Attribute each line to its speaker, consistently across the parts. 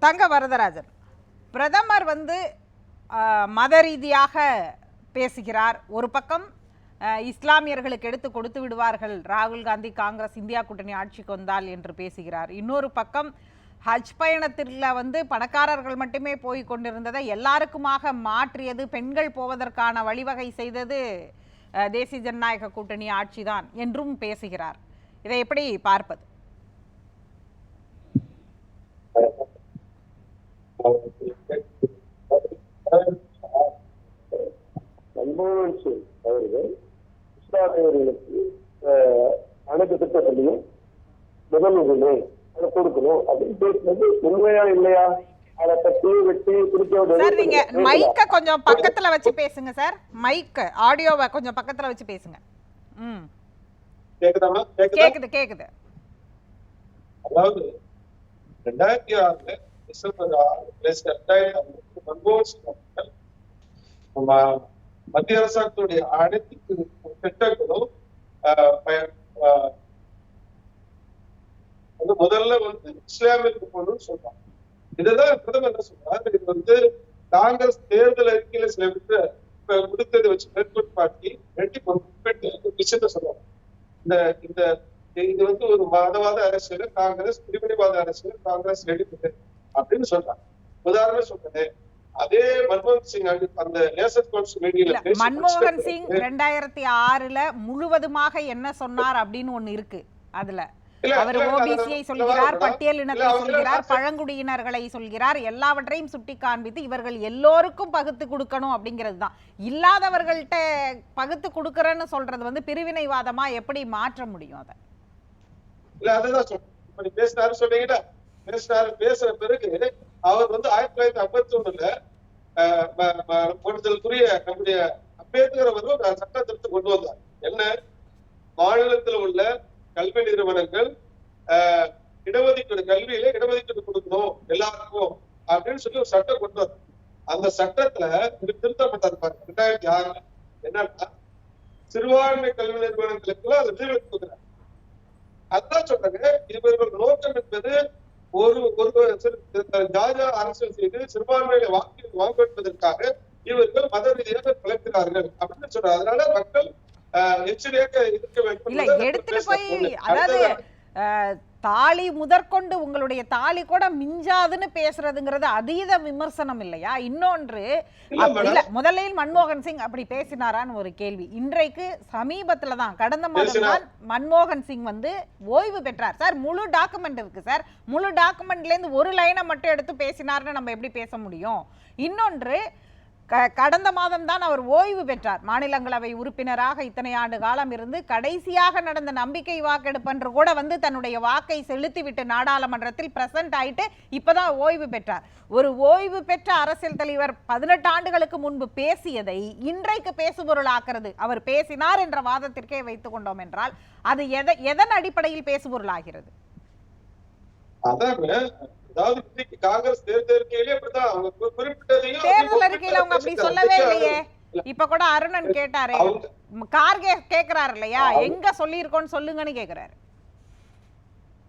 Speaker 1: தங்க வரதராஜன். பிரதமர் வந்து மத ரீதியாக பேசுகிறார். ஒரு பக்கம் இஸ்லாமியர்களுக்கு எடுத்து கொடுத்து விடுவார்கள். ராகுல் காந்தி காங்கிரஸ் இந்தியா கூட்டணி ஆட்சிக்கு வந்தால் என்று பேசுகிறார். இன்னொரு பக்கம் ஹஜ் பயணத்தில் வந்து பணக்காரர்கள் மட்டுமே போய் கொண்டிருந்ததை எல்லாருக்குமாக மாற்றியது பெண்கள் போவதற்கான வழிவகை செய்தது தேசிய ஜனநாயக கூட்டணி ஆட்சிதான் என்றும் பேசுகிறார். இதை எப்படி பார்ப்பது
Speaker 2: மன்மோகன் சிங் அவர்கள் இஸ்லாமியர்களுக்கு அஹ், அனைத்து திட்டத்திலையும் முதலுரிமை அதை கொடுக்கணும் அப்படின்னு பேசுனது உண்மையா இல்லையா? அதை பத்தி வெட்டி குறிக்க
Speaker 1: சார் நீங்க மைக்க கொஞ்சம் பக்கத்துல வச்சு பேசுங்க சார். மைக்க ஆடியோவை கொஞ்சம் பக்கத்துல வச்சு பேசுங்க. ம்.
Speaker 3: கேக்குதாமா கேக்குதா?
Speaker 1: கேக்குது
Speaker 3: அதாவது ரெண்டாயிரத்தி ஆறுல டிசம்பர் ஆறு பிளஸ் ரெண்டாயிரத்தி மன்மோகன் நம்ம மத்திய அரசாங்கத்துடைய அனைத்து திட்டங்களும் வந்து முதல்ல வந்து இஸ்லாமிற்கு போகணும்னு சொல்றாங்க. இதுதான் பிரதமர் என்ன சொல்றாரு? இது வந்து காங்கிரஸ் தேர்தல் அறிக்கையில சில இப்ப கொடுத்ததை வச்சு மேற்கோள் காட்டி ரெட்டி விஷயத்த சொல்றாங்க இந்த இந்த இது வந்து ஒரு மதவாத அரசியல் காங்கிரஸ் பிரிவினைவாத அரசியல் காங்கிரஸ் எடுக்குது அப்படின்னு சொல்றாங்க உதாரணம் சொல்றேன். அதே மன்மோகன் சிங் அந்த நேசர் பேசி
Speaker 1: மன்மோகன் சிங் ரெண்டாயிரத்தி ஆறுல முழுவதுமாக என்ன சொன்னார் அப்படின்னு ஒண்ணு இருக்கு. அதுல. அவர் ஓபிசியை சொல்கிறார்
Speaker 3: இல்ல, அவர்
Speaker 1: சொல்கிறார் பழங்குடியினர்களை சொல்கிறார் எல்லாவற்றையும் சுட்டி காண்பித்து இவர்கள் எல்லோருக்கும் பகுத்து கொடுக்கணும் அப்படிங்கிறது தான். இல்லாதவர்கள்ட்ட பகுத்து கொடுக்கறேன்னு சொல்றது வந்து பிரிவினைவாதமா எப்படி மாற்ற முடியும் அதை?
Speaker 3: இல்ல அதுதான் பேசினாரு சொன்னீங்கன்னா பேசினாரு பேசுற பிறகு அவர் வந்து ஆயிரத்தி தொள்ளாயிரத்தி ஐம்பத்தி ஒண்ணுல போடுதலுக்குரிய நம்முடைய அம்பேத்கர் அவர்கள் ஒரு சட்ட திருத்தம் கொண்டு வந்தார். என்ன? மாநிலத்தில் உள்ள கல்வி நிறுவனங்கள் ஆஹ், இடஒதுக்கீடு கல்வியில இடஒதுக்கீடு கொடுக்கணும் எல்லாருக்கும் அப்படின்னு சொல்லி ஒரு சட்டம் கொண்டு வரும் அந்த சட்டத்துல திருத்தப்பட்டது பாருங்க. ரெண்டாயிரத்தி ஆறுல. என்னன்னா சிறுபான்மை கல்வி நிறுவனங்களுக்கு அது விதிவிலக்கு கொடுக்குறாங்க. அதான் சொல்றாங்க. இவர்கள் நோக்கம் என்பது ஒரு ஒரு ஜாதியா ஜாஜா அரசியல் செய்து சிறுபான்மையில வாக்கு வாங்குவதற்காக இவர்கள் மத ரீதியாக பிழைக்கிறார்கள் அப்படின்னு சொல்றாங்க. அதனால மக்கள்
Speaker 1: எடுத்துட்டு. போய். அதாவது தாலி முதற்கொண்டு உங்களுடைய தாலி கூட மிஞ்சாதுன்னு பேசுறதுங்கிறது அதீத விமர்சனம் இல்லையா இன்னொன்று
Speaker 3: இல்ல
Speaker 1: முதலில் மன்மோகன் சிங் அப்படி பேசினாரான்னு ஒரு கேள்வி இன்றைக்கு சமீபத்துல தான் கடந்த மாதம். தான் மன்மோகன் சிங் வந்து ஓய்வு பெற்றார் சார் முழு டாக்குமெண்ட் இருக்கு சார் முழு டாக்குமெண்ட்ல இருந்து ஒரு லைனை மட்டும் எடுத்து பேசினார்னு நம்ம எப்படி பேச முடியும் இன்னொன்று க- கடந்த மாதம்தான் அவர் ஓய்வு பெற்றார். மாநிலங்களவை உறுப்பினராக இத்தனை ஆண்டு காலம் இருந்து கடைசியாக நடந்த நம்பிக்கை வாக்கெடுப்பன்று கூட வந்து தன்னுடைய வாக்கை செலுத்திவிட்டு நாடாளுமன்றத்தில் பிரசன்ட் ஆயிட்டு இப்பதான் ஓய்வு பெற்றார். ஒரு ஓய்வு பெற்ற அரசியல் தலைவர் பதினெட்டு ஆண்டுகளுக்கு முன்பு பேசியதை இன்றைக்கு பேசுபொருளாக்குறது. அவர் பேசினார் என்ற வாதத்திற்கே வைத்துக் கொண்டோம் என்றால் அது எதை எதன் அடிப்படையில் பேசுபொருளாகிறது?
Speaker 3: ஆகிறது அதாவது இன்னைக்கு காங்கிரஸ் தேர்தல் அறிக்கையிலே அப்படிதான் அவங்க குறி- குறிப்பிட்டதையும்
Speaker 1: தேர்தல் அறிக்கையில அவங்க அப்படி சொல்லவே இல்லையே.
Speaker 3: இல்ல.
Speaker 1: இப்ப கூட அருணன் கேட்டாரே. கார்கே கேக்குறாரு இல்லையா? எங்க சொல்லியிருக்கோன்னு சொல்லுங்கன்னு கேக்குறாரு.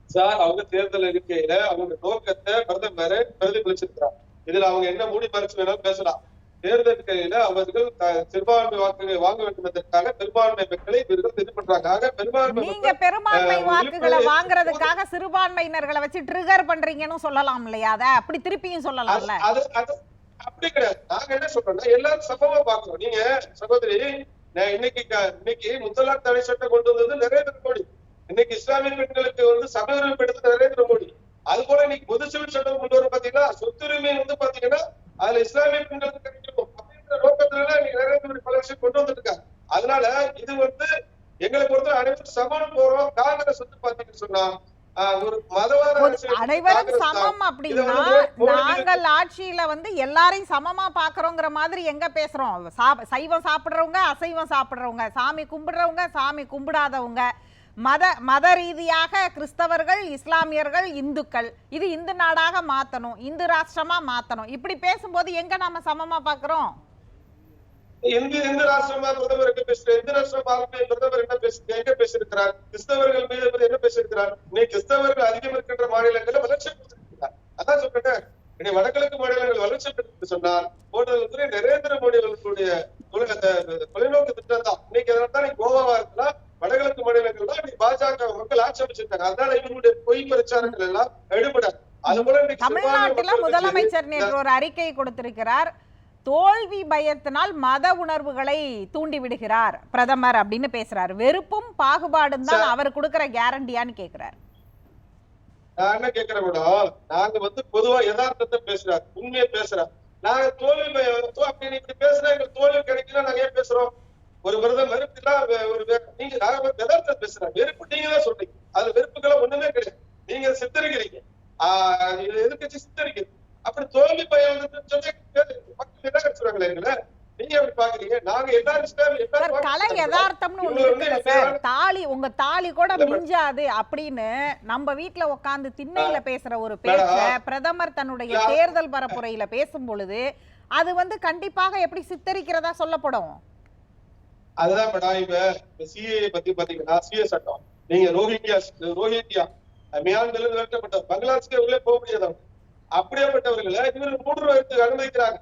Speaker 3: சார் அவங்க தேர்தல் அறிக்கையில அவங்க நோக்கத்தை பிரதமர் பிரதிபலிச்சிருக்கிறார். இதுல அவங்க என்ன மூடி மறைச்சு வேணாலும் பேசலாம். தேர்தல் அறிக்கையில அவர்கள் சிறுபான்மை வாக்குகளை வாங்க வேண்டும் என்பதற்காக பெரும்பான்மை மக்களை இவர்கள் இது பண்றாங்க. ஆக பெரும்பான்மை
Speaker 1: நீங்க பெரும்பான்மை வாக்குகளை வாங்குறதுக்காக சிறுபான்மையினர்களை வச்சு ட்ரிகர் பண்றீங்கன்னு சொல்லலாம் இல்லையா? அத அப்படி திருப்பியும் சொல்லலாம்ல?
Speaker 3: அது அது அப்படி கிடையாது. நாங்க என்ன சொல்றோம்னா எல்லாரும் சமமா பாக்குறோம் நீங்க சகோதரி இன்னைக்கு இன்னைக்கு முத்தலாக் தடை சட்டம் கொண்டு வந்தது நரேந்திர மோடி. இன்னைக்கு இஸ்லாமிய பெண்களுக்கு வந்து சமூக எடுத்தது நரேந்திர மோடி. அது போல இன்னைக்கு பொது சிவில் சட்டம் கொண்டு வர பாத்தீங்கன்னா சொத்துரிமை வந்து பாத்தீங்கன்னா அதுல இஸ்லாமிய பெண்களுக்கு இன்னைக்கு நரேந்திர மோடி பல விஷயம் கொண்டு வந்துட்டு அதனால இது வந்து எங்களை பொறுத்த அனைவரும் சமம் போறோம். காங்கிரஸ் வந்து பாத்தீங்கன்னு சொன்னா
Speaker 1: அனைவரும். சமம் அப்படின்னா நாங்கள் ஆட்சியில வந்து எல்லாரையும் சமமா பாக்குறோங்கிற மாதிரி எங்க பேசுறோம்? சைவம் சாப்பிடுறவங்க அசைவம் சாப்பிடுறவங்க சாமி கும்பிடுறவங்க சாமி கும்பிடாதவங்க. மத மத ரீதியாக கிறிஸ்தவர்கள் இஸ்லாமியர்கள் இந்துக்கள் இது இந்து நாடாக மாத்தணும் இந்து ராஷ்டிரமா மாத்தணும். இப்படி பேசும்போது எங்க நாம சமமா பாக்குறோம்?
Speaker 3: இந்து இந்து ராஷ்டிரமா பிரதமர் எங்க பேசுறாரு இந்து ராஷ்டிரம் பாரதிய பிரதமர் என்ன பேசு எங்க பேசியிருக்கிறார்? கிறிஸ்தவர்கள் மீது என்ன பேசியிருக்கிறார்? இன்னைக்கு கிறிஸ்தவர்கள் அதிகம் இருக்கின்ற மாநிலங்கள்ல வளர்ச்சி கொடுத்திருக்கிறார் அதான் சொல்றேன். இன்னைக்கு வடகிழக்கு மாநிலங்கள் வளர்ச்சி பெற்று சொன்னால் போட்டதுக்கு நரேந்திர மோடி அவர்களுடைய தொலைநோக்கு திட்டம் தான். இன்னைக்கு அதனால தான் கோவாவா இருக்கலாம் வடகிழக்கு மாநிலங்கள் தான் இன்னைக்கு பாஜக மக்கள் ஆட்சி அமைச்சிருக்காங்க. அதனால இவங்களுடைய பொய் பிரச்சாரங்கள் எல்லாம் எடுபடாது. அது போல
Speaker 1: தமிழ்நாட்டில முதலமைச்சர் நேற்று ஒரு அறிக்கை கொடுத்திருக்கிறார். தோல்வி பயத்தினால் மத உணர்வுகளை தூண்டி விடுகிறார் பிரதமர் அப்படின்னு பேசுறாரு. வெறுப்பும் பாகுபாடும் தான் அவர் கொடுக்கிற கேரண்டியான்னு கேக்குறாரு.
Speaker 3: நான் என்ன கேக்குறேன் மேடம் நாங்க வந்து பொதுவா யதார்த்தத்தை பேசுறாரு உண்மையை பேசுறோம். நாங்க தோல்வி பய- தோ- அப்படி நீ இப்படி பேசுனா எங்களுக்கு தோல்வி கிடைக்கல நாங்க ஏன் பேசுறோம்? ஒரு விரதம் வெறுப்புலாம் வே- ஒரு நீங்க நாங்க வந்து யதார்த்தத்தை பேசுறோம். வெறுப்பு நீங்க தான் சொல்றீங்க அது வெறுப்புக்கெல்லாம் ஒண்ணுமே கிடையாது. நீங்க சித்தரிக்கிறீங்க. ஆஹ் இது எதிர்க்கட்சி சித்தரிக்குது. அப்படி தோல்வி பயம் சொன்னா
Speaker 1: கலை யதார்த்தம்னு ஒண்ணு இருக்குல்ல சார். தாலி உங்க தாலி கூட. மிஞ்சாது அப்படின்னு நம்ம திண்ணையில பேசுற ஒரு. பேச்ச பிரதமர் தன்னுடைய. தேர்தல் பரப்புரையில பேசும் பொழுது அது வந்து கண்டிப்பாக எப்படி சித்தரிக்கிறதா சொல்லப்படும்?
Speaker 3: அதுதான் மேடம் இப்ப சிஏ பத்தி பாத்தீங்கன்னா சிஏ சட்டம். நீங்க ரோஹிங்கியா ரோஹிங்கியா மியான்மர்ல இருந்து விரட்டப்பட்ட பங்களாதேஷ்க்கு உள்ளே போக முடியாது. அவங்க அப்படியேப்பட்டவர்களை இவர்கள் மூன்று ரூபாய்க்கு அனுமதிக்கிறாங்க.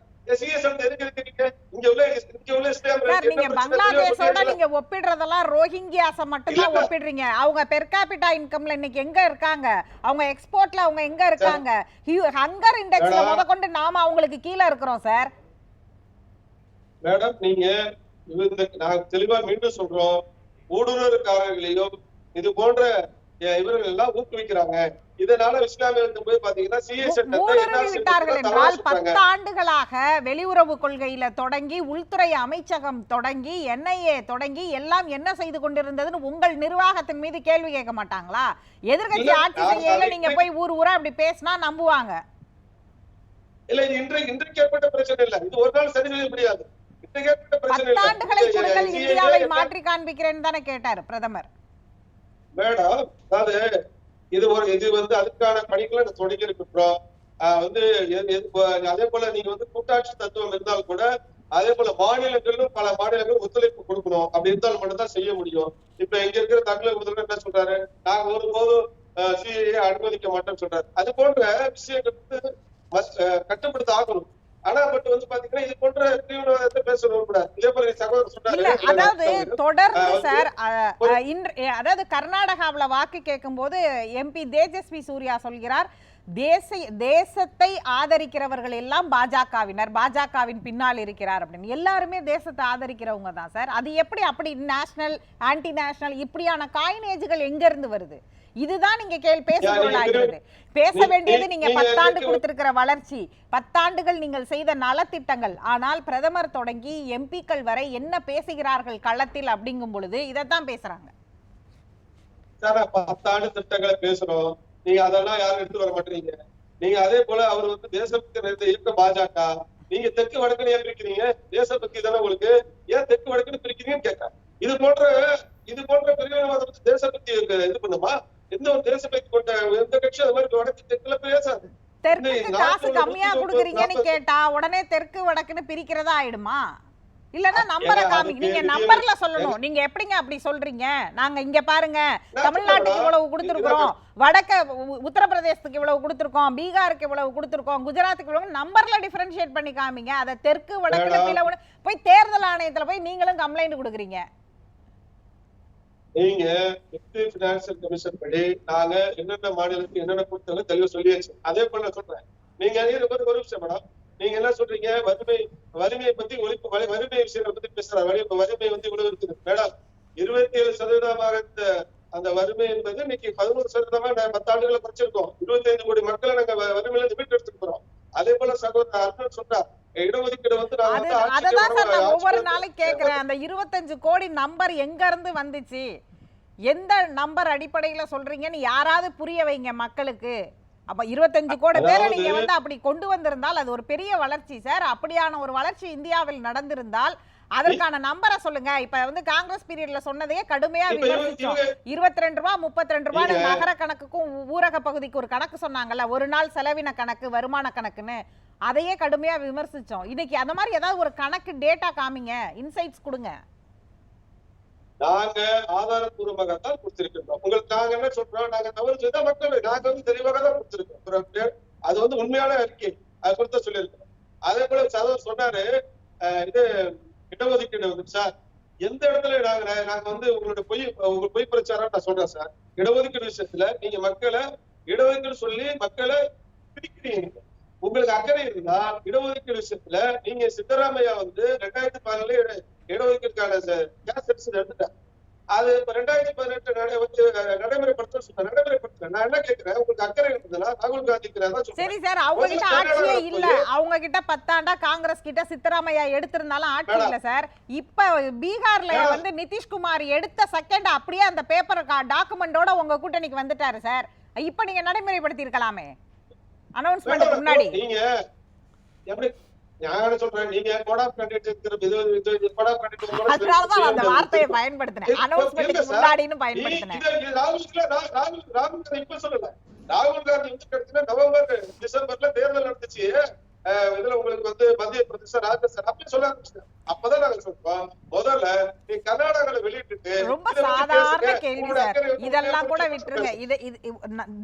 Speaker 1: நீங்க பங்களாதேஷோட நீங்க ஒப்பிடுறதெல்லாம் ரோஹிங்கியாஸ மட்டும் தான்
Speaker 3: இல்ல.
Speaker 1: ஒப்பிடுறீங்க. அவங்க பெர் கேபிட்டா இன்கம்ல இன்னைக்கு எங்க இருக்காங்க? அவங்க எக்ஸ்போர்ட்ல அவங்க எங்க இருக்காங்க? ஹங்கர் இண்டெக்ஸ்ல
Speaker 3: மேடம்.
Speaker 1: முத கொண்டு நாம அவங்களுக்கு கீழ இருக்கிறோம் சார்.
Speaker 3: மேடம் நீங்க இவ- இந்த நாங்க தெளிவா மீண்டும் சொல்றோம். இது போன்ற இவர்கள் எல்லாம் ஊக்குவிக்கிறாங்க. இதனால இஸ்லாமியர்கள் போய் பாத்தீங்கன்னா சிஏ சட்டத்தை
Speaker 1: என்றால். பத்து ஆண்டுகளாக வெளியுறவு கொள்கையில தொடங்கி உள்துறை அமைச்சகம் தொடங்கி என்ஐஏ தொடங்கி எல்லாம் என்ன செய்து கொண்டிருந்ததுன்னு உங்கள் நிர்வாகத்தின் மீது கேள்வி கேட்க மாட்டாங்களா? எதிர்க்கட்சி
Speaker 3: இல்ல,
Speaker 1: ஆட்சி செய்யல நீங்க போய் ஊர் ஊரா அப்படி பேசினா நம்புவாங்க.
Speaker 3: இல்ல இன்றைக்கு இன்றைக்கு ஏற்பட்ட பிரச்சனை இல்ல. இது ஒரு நாள் சரி செய்ய முடியாது. இன்றைக்கு ஏற்பட்ட பிரச்சனை
Speaker 1: இந்தியாவை மாற்றி காண்பிக்கிறேன்னு தானே கேட்டாரு பிரதமர்.
Speaker 3: மேடம் அதாவது இது ஒரு இது வந்து அதுக்கான பணிகளை நான் தொடங்கி இருக்கிறோம் ஆஹ் வந்து அதே போல நீங்க வந்து கூட்டாட்சி தத்துவம் இருந்தால் கூட அதே போல மாநிலங்களிலும் பல மாநிலங்களும் ஒத்துழைப்பு கொடுக்கணும். அப்படி இருந்தால் மட்டும்தான் செய்ய முடியும். இப்ப இங்க இருக்கிற தமிழக முதல்வர் என்ன சொல்றாரு? நாங்க ஒருபோதும் சிஏ அனுமதிக்க மாட்டோம்னு சொல்றாரு. அது போன்ற விஷயங்கள் வந்து அஹ் கட்டுப்படுத்த ஆகணும். ஆனா பட் வந்து பாத்தீங்கன்னா இது போன்ற தீவிரவாதத்தை பேசணும் கூடாது இதே போல சகோதரர்
Speaker 1: இல்ல
Speaker 3: சொன்னாரு
Speaker 1: அதாவது தொடர்ந்து சார் அதாவது கர்நாடகாவுல வாக்கு கேட்கும்போது எம்பி தேஜஸ்வி சூர்யா சொல்கிறார் தேச தேசத்தை ஆதரிக்கிறவர்கள் எல்லாம் பாஜகவினர். பாஜகவின் பின்னால் இருக்கிறார் அப்படின்னு. எல்லாருமே தேசத்தை ஆதரிக்கிறவங்க தான் சார். அது எப்படி அப்படி நேஷனல் ஆன்டி நேஷனல் இப்படியான காயினேஜுகள் எங்க இருந்து வருது? இதுதான் நீங்க கேள் பேச
Speaker 3: யா, நீங்க
Speaker 1: பொருளாகிறது பேச வேண்டியது நீங்க பத்தாண்டு கொடுத்திருக்கிற வளர்ச்சி பத்தாண்டுகள் நீங்கள் செய்த நலத்திட்டங்கள். ஆனால் பிரதமர் தொடங்கி எம்பிக்கள் வரை என்ன பேசுகிறார்கள் களத்தில் அப்படிங்கும் பொழுது இதைத்தான் பேசுறாங்க.
Speaker 3: பத்தாண்டு திட்டங்களை பேசுறோம். நீங்க அதெல்லாம் யாரும் எடுத்து வர மாட்டீங்க. நீங்க அதே போல அவர் வந்து தேசபக்தி நிறைந்த இயக்க பாஜக நீங்க தெற்கு வடக்குன்னு ஏன் பிரிக்கிறீங்க? தேசபக்தி தானே உங்களுக்கு? ஏன் தெற்கு வடக்குன்னு பிரிக்கிறீங்கன்னு கேட்கறேன் இது போன்ற இது போன்ற பிரிவினவாதம் தேசபக்தி இது பண்ணுமா? எந்த ஒரு தேசபக்தி கொண்ட எந்த கட்சி அது மாதிரி வடக்கு தெற்குல பேசாது. இந்த
Speaker 1: காசு கம்மியா கொடுக்குறீங்கன்னு கேட்டா உடனே தெற்கு வடக்குன்னு பிரிக்கிறதா ஆயிடுமா? இல்லன்னா நம்பரை காமி நீங்க நம்பர்ல சொல்லணும். நீங்க எப்படிங்க அப்படி சொல்றீங்க? நாங்க இங்க பாருங்க. தமிழ்நாட்டுக்கு. இவ்வளவு கொடுத்திருக்கிறோம். வடக்க உத்தரப்பிரதேசத்துக்கு இவ்வளவு கொடுத்திருக்கோம். பீகாருக்கு இவ்வளவு கொடுத்திருக்கோம். குஜராத்துக்கு இவ்வளவு நம்பர்ல டிஃபரன்ஷியேட் பண்ணி காமிங்க. அதை தெற்கு. பிளவுன்னு போய் தேர்தல் ஆணையத்துல போய் நீங்களும் கம்ப்ளைண்ட் கொடுக்குறீங்க.
Speaker 3: நீங்க பினான்சியல் கமிஷன் படி நாங்க என்னென்ன மாநிலத்துக்கு என்னென்ன கொடுத்தாலும் தெளிவா சொல்லியாச்சு. அதே போல சொல்றேன். நீங்க அதே ரொம்ப ஒரு விஷயம் மேடம். நீங்க என்ன சொல்றீங்க? வறுமை வறுமையை பத்தி ஒழிப்பு வறுமை விஷயங்களை பத்தி பேசுறாங்க வறுமை வறுமை வந்து இவ்வளவு இருக்குது. மேடம் இருபத்தி ஏழு சதவீதமாக இருந்த அந்த வறுமை என்பது இன்னைக்கு பதினோரு சதவீதமா பத்து ஆண்டுகளை குறைச்சிருக்கோம். இருபத்தி ஐந்து கோடி மக்களை நாங்க வறுமையில இருந்து மீட்டு எடுத்துக்கிறோம் அதே போல சகோதரர் இடஒதுக்கீடு வந்து வந்து
Speaker 1: அததான் சார் நான் ஒவ்வொரு கேக்குறேன். அந்த இருபத்தஞ்சு கோடி நம்பர் எங்க இருந்து வந்துச்சு? எந்த நம்பர் அடிப்படையில சொல்றீங்கன்னு யாராவது புரிய வைங்க மக்களுக்கு. அப்ப இருபத்தஞ்சு கோடி பேரை நீங்க வந்து அப்படி கொண்டு வந்திருந்தால் அது ஒரு பெரிய வளர்ச்சி சார். அப்படியான ஒரு வளர்ச்சி இந்தியாவில் நடந்திருந்தால் அதற்கான நம்பரை சொல்லுங்க. இப்ப வந்து காங்கிரஸ் பீரியட்ல சொன்னதையே கடுமையா விமர்சிச்சோம். இருபத்தி ரெண்டு ரூபா முப்பத்தி ரெண்டு ரூபா
Speaker 3: நீங்க-
Speaker 1: நகர கணக்குக்கும் ஊரக பகுதிக்கு ஒரு கணக்கு சொன்னாங்கல்ல ஒரு நாள் செலவின கணக்கு வருமான கணக்குன்னு அதையே கடுமையா விமர்சிச்சோம். இன்னைக்கு அந்த மாதிரி ஏதாவது ஒரு கணக்கு டேட்டா காமிங்க இன்சைட்ஸ் கொடுங்க.
Speaker 3: நாங்க ஆதாரப்பூர்வமாக தான் கொடுத்திருக்கிறோம் உங்களுக்கு நாங்க என்ன சொல்றோம்? நாங்க தவறு செய்தா மக்கள் நாங்க வந்து தெளிவாக தான் கொடுத்திருக்கோம். அது வந்து உண்மையான அறிக்கை. அது குறித்த சொல்லியிருக்கோம் அதே போல சதவர் சொன்னாரு இது இடஒதுக்கீடு வந்து சார் எந்த இடத்துல நாங்க நாங்க வந்து உங்களோட பொய் உங்க பொய் பிரச்சாரம் நான் சொல்றேன் சார். இடஒதுக்கீடு விஷயத்துல நீங்க மக்களை இடஒதுக்கீடு சொல்லி மக்களை பிரிக்கிறீங்க. உங்களுக்கு அக்கறை இருந்தா இடஒதுக்கீடு விஷயத்துல நீங்க சித்தராமையா வந்து ரெண்டாயிரத்தி பதினாலு இடஒதுக்கீடுக்கான கேஸ் சென்சஸ் அது இப்ப ரெண்டாயிரத்தி பதினெட்டு நடைமுறைப்படுத்த நடைமுறைப்படுத்த நான் என்ன கேட்கிறேன் உங்களுக்கு அக்கறை இருந்ததுன்னா ராகுல் காந்தி இருக்கிறதா
Speaker 1: சரி சார் அவங்க கிட்ட ஆட்சியே இல்ல. அவங்க கிட்ட பத்தாண்டா காங்கிரஸ் கிட்ட சித்தராமையா எடுத்திருந்தாலும் ஆட்சி இல்ல சார். இப்ப பீகார்ல. வந்து நிதிஷ்குமார் எடுத்த செகண்ட் அப்படியே அந்த பேப்பர் டாக்குமெண்டோட உங்க கூட்டணிக்கு வந்துட்டாரு சார். இப்ப நீங்க நடைமுறைப்படுத்தி இருக்கலாமே அனௌன்ஸ்மெண்ட்டுக்கு முன்னாடி.
Speaker 3: நீங்க எப்படி நான் சொல்றேன்? நீங்க கோட் ஆஃப் கண்டக்ட் இருக்கிற இது இது கோட் ஆஃப் கண்டக்ட்
Speaker 1: அதனாலதான் அந்த வார்த்தையை பயன்படுத்தினேன். அனௌன்ஸ்மெண்ட்டுக்கு முன்னாடின்னு பயன்படுத்தினேன்.
Speaker 3: ராகுல் ராகுல் இப்ப சொல்லல. ராகுல் காந்தி வந்து நவம்பர் டிசம்பர்ல தேர்தல் நடந்துச்சு. இதுல உங்களுக்கு வந்து மத்திய பிரதேச ராஜஸ்தான் அப்படி சொல்ல ஆரம்பிச்சிட்டேன் அப்பதான் நாங்க சொல்றோம். முதல்ல நீ கர்நாடகால வெளியிட்டு
Speaker 1: ரொம்ப சாதாரண கேள்வி சார். இதெல்லாம் கூட விட்டுருங்க. இது இது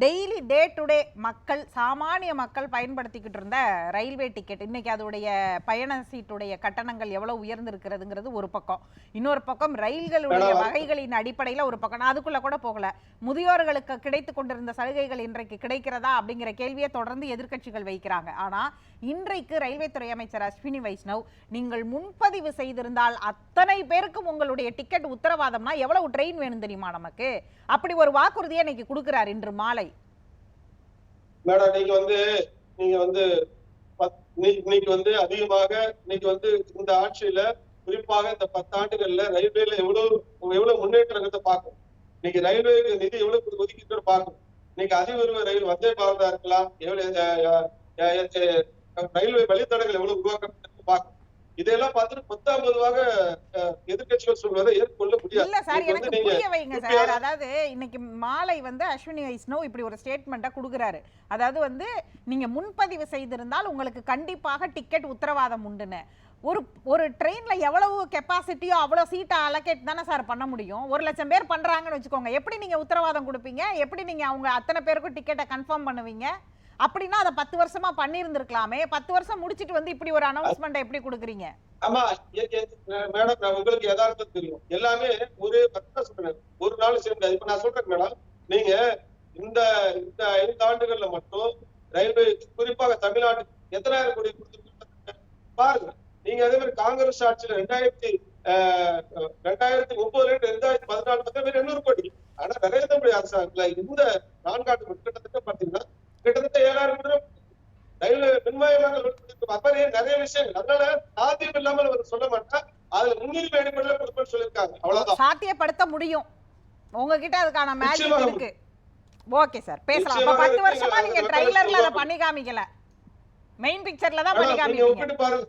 Speaker 1: டெய்லி டே டு டே மக்கள் சாமானிய மக்கள் பயன்படுத்திக்கிட்டு இருந்த ரயில்வே டிக்கெட் இன்னைக்கு அதோடைய பயண சீட்டுடைய கட்டணங்கள் எவ்வளவு உயர்ந்திருக்கிறதுங்கிறது ஒரு பக்கம். இன்னொரு பக்கம் ரயில்களுடைய. வகைகளின் அடிப்படையில ஒரு பக்கம். நான் அதுக்குள்ள கூட போகல. முதியோர்களுக்கு கிடைத்து கொண்டிருந்த சலுகைகள் இன்றைக்கு கிடைக்கிறதா அப்படிங்கிற கேள்வியை தொடர்ந்து எதிர்க்கட்சிகள் வைக்கிறாங்க. ஆனா இன்றைக்கு ரயில்வே துறை அமைச்சர் அஸ்வினி வைஷ்ணவ் நீங்கள் முன்பதிவு செய்திருந்தால் அத்தனை பேருக்கும் உங்களுடைய டிக்கெட் உத்தரவாதம்னா எவ்வளவு ட்ரெயின் வேணும் தெரியுமா நமக்கு? அப்படி ஒரு வாக்குறுதியை இன்னைக்கு கொடுக்கிறார் இன்று மாலை.
Speaker 3: மேடம் நீங்க வந்து நீங்க வந்து இன்னைக்கு வந்து அதிகமாக இன்னைக்கு வந்து இந்த ஆட்சியில குறிப்பாக இந்த பத்தாண்டுகள்ல ரயில்வேல எவ்வளவு எவ்வளவு முன்னேற்றத்தை பார்க்கணும். இன்னைக்கு ரயில்வேக்கு நிதி எவ்வளவு ஒதுக்கிட்டு பார்க்கணும். இன்னைக்கு அதிவிரைவு ரயில் வந்தே பாரதா இருக்கலாம் எவ்வளவு ரயில்வே வழித்தடங்கள் எவ்வளவு உருவாக்கப்பட்டு பார்க்கணும். இதெல்லாம் பார்த்துட்டு பொதுவாக எதிர்கட்சிகள் சொல்வதை ஏற்றுக்கொள்ள முடியாது.
Speaker 1: இல்ல சார் எனக்கு புரிய வைங்க சார். அதாவது இன்னைக்கு மாலை வந்து அஸ்வினி வைஷ்ணவ் இப்படி ஒரு ஸ்டேட்மெண்ட்டை கொடுக்குறாரு. அதாவது வந்து நீங்க முன்பதிவு செய்திருந்தால் உங்களுக்கு கண்டிப்பாக டிக்கெட் உத்தரவாதம் உண்டுன்னு. ஒரு ஒரு ட்ரெயின்ல எவ்வளவு கெப்பாசிட்டியோ அவ்வளவு சீட்டை அலோகேட் தானே சார் பண்ண முடியும். ஒரு லட்சம் பேர் பண்றாங்கன்னு வச்சுக்கோங்க. எப்படி நீங்க உத்தரவாதம் கொடுப்பீங்க? எப்படி நீங்க அவங்க அத்தனை பேருக்கும் டிக்கெட்டை கன்ஃபார்ம் பண்ணுவீங்க? அப்படின்னா அதை பத்து வருஷமா பண்ணியிருந்திருக்கலாமே. பத்து வருஷம் முடிச்சிட்டு வந்து இப்படி ஒரு அனௌன்ஸ்மெண்ட் எப்படி கொடுக்குறீங்க?
Speaker 3: ஆமா மேடம் உங்களுக்கு யதார்த்தம் தெரியும். எல்லாமே ஒரு பத்து சொல்றேன் ஒரு நாள் சேர்ந்து இப்ப நான் சொல்றேன் மேடம். நீங்க இந்த இந்த ஐந்து ஆண்டுகள்ல மட்டும் ரயில்வே குறிப்பாக தமிழ்நாட்டுக்கு எத்தனாயிரம் கோடி கொடுத்துருக்காங்க? பாருங்க. நீங்க அதே மாதிரி காங்கிரஸ் ஆட்சியில ரெண்டாயிரத்தி ஆஹ், ரெண்டாயிரத்தி ஒன்பதுல இருந்து ரெண்டாயிரத்தி பதினாலு பத்து பேர் எண்ணூறு கோடி. ஆனா நரேந்திர மோடி அரசாங்கத்துல இந்த நான்காண்டு கிட்டத்தட்ட பாத்தீங்கன்னா கிட்டத்தட்ட ஏழாயிரம் மின்மயமாக அப்பறே நிறைய விஷயங்கள். அதனால சாத்தியம் இல்லாமல் அவர் சொல்ல மாட்டேன் அதுல முன்னுரிமை அடிப்படையில் கொடுப்பேன்னு சொல்லியிருக்காங்க. அவ்வளவுதான்.
Speaker 1: சாத்தியப்படுத்த முடியும். உங்ககிட்ட அதுக்கான மேஜிக் இருக்கு. Okay sir. பேசலாம். அப்ப பத்து. வருஷமா நீங்க ட்ரைலர்ல அதை. பண்ணி காமிக்கல மெயின் பிக்சர்ல தான் பண்ணி
Speaker 3: பாருங்க.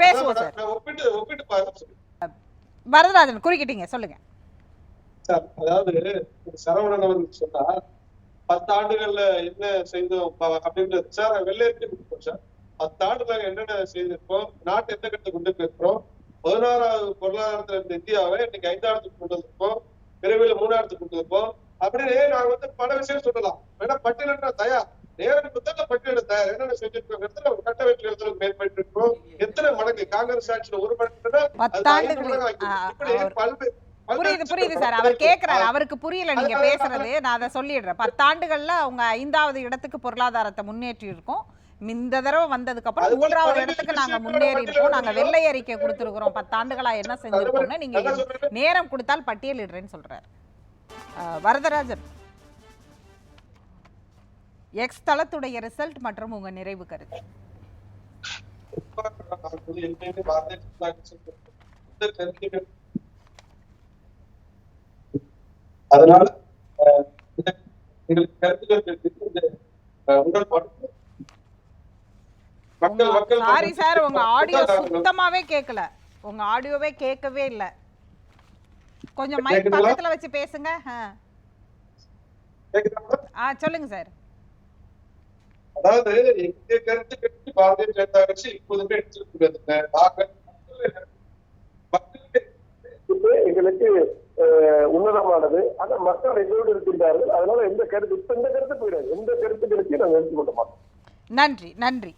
Speaker 1: பேசுவோம் சார்.
Speaker 3: ஒப்பிட்டு ஒப்பிட்டு பாருங்க.
Speaker 1: வரதராஜன் குறுக்கிட்டீங்க. சொல்லுங்க.
Speaker 3: சார் அதாவது சரவணன் அவர்கள் சொன்னார் பத்து ஆண்டுகள்ல என்ன செய்தோம்? அப்படின்றது சார் வெள்ளையருக்கு கொடுப்போம் சார். பத்து ஆண்டுல என்னென்ன செய்திருக்கோம் நாட்டை எந்த கட்டத்துக்கு கொண்டு போயிருக்கோம் பதினாறாவது பொருளாதாரத்துல இருந்த இந்தியாவை இன்னைக்கு ஐந்தாயிரத்துக்கு கொண்டு வந்திருக்கோம் விரைவில் மூணாயிரத்துக்கு கொண்டு வந்திருக்கோம் அப்படின்னு நாங்க வந்து பல விஷயம் சொல்லலாம். வேணா பட்டியலிட்ட தயார். நேரம் புத்தக பட்டியலிட தயார். என்னென்ன செஞ்சிருக்கோம் எத்தனை கட்டமைப்பு இடத்துல மேற்பட்டு இருக்கோம் எத்தனை மடங்கு காங்கிரஸ் ஆட்சியில ஒரு மடங்கு இப்படி பல்வேறு
Speaker 1: புரியுது புரியுது சார். அவர் கேக்குறாரு. அவருக்கு புரியல. நீங்க பேசுறது. நான் அதை சொல்லிடுறேன். பத்தாண்டுகள்ல அவங்க ஐந்தாவது இடத்துக்கு பொருளாதாரத்தை முன்னேற்றி இருக்கோம். இந்த தடவை வந்ததுக்கு அப்புறம் மூன்றாவது இடத்துக்கு நாங்க முன்னேறி இருக்கோம். நாங்க வெள்ளை அறிக்கை கொடுத்துருக்கிறோம். பத்தாண்டுகளா என்ன செஞ்சிருக்கோம்னு நீங்க. நேரம் கொடுத்தால் பட்டியலிடுறேன்னு சொல்றாரு. வரதராஜன். எக்ஸ் தளத்துடைய ரிசல்ட் மற்றும் உங்க நிறைவு கருத்து.
Speaker 3: அதனால எங்களுக்கு கருத்துக்கள் இந்த, உடன்பாடு
Speaker 1: சாரி சார் உங்க ஆடியோ சுத்தமாவே கேட்கல உங்க ஆடியோவே கேட்கவே இல்ல. கொஞ்சம் மைக்? பக்கத்துல வச்சு பேசுங்க ஆ. சொல்லுங்க சார்
Speaker 3: அதாவது எங்க கருத்து கட்சி பாரதிய ஜனதா கட்சி இப்போதுமே எடுத்திருக்கிறது
Speaker 2: வந்து எங்களுக்கு உன்னதமானது. ஆனா மக்கள் எங்களோடு இருக்கின்றார்கள். அதனால எந்த கருத்து இப்ப இந்த கருத்து போயிடாது. எந்த கருத்துக்களுக்கு நாங்கள் எடுத்துக்கொள்ள மாட்டோம்.
Speaker 1: நன்றி நன்றி.